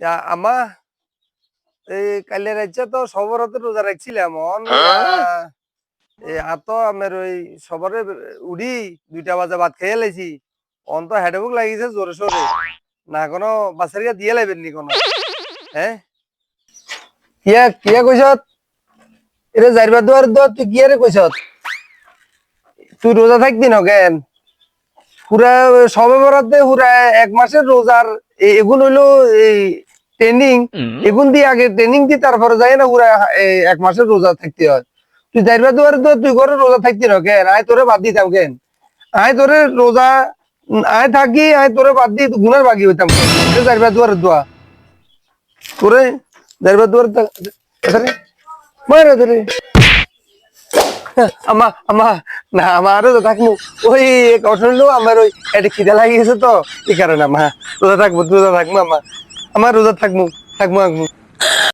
আমা এই রাজ্যে তো সবরতে রোজা রাখছিলাম অন এই আত আমার ওই সবরে উড়ি দুইটা বাজে ভাত খেয়ে লাইছি। অন তো হেডবুক লাগিছে জোরে সোরে। না কোনো বাসারিয়া দিয়ে লাইবেন নি কোনো। হ্যাঁ কিয়া কিয়া কইছত এরে যাইবার দুয়ার দো তুই কিয়া রে কইছত তুই রোজা থাকবি না কেন? পুরা সবে বরাতে পুরা এক মাসের রোজার এ- এগুন হইল এই ট্রেনিং এগুন দিয়ে আগে ট্রেনিং দিয়ে তারপরে যাই না পুরা এক মাসের রোজা থাকতে হয়। তুই যাইবার দুয়ারে তো তুই ঘরে রোজা থাকতি না কেন? আয় তোরে বাদ দিতাম কেন? আয় তোরে রোজা আয় থাকি আয় তোরে বাদ দি গুনার হইতাম যাইবার দুয়ারে দোয়া। তোরে যাইবার দুয়ারে মারে তোরে আমা আমা না আমারও তো থাকব ওই হলো আমার ওই এটা খিদে লাগিয়েছে তো। এই কারণে আমা রোজা থাকব রোজা থাকব আমা আমার রোজা থাকব থাকব থাকব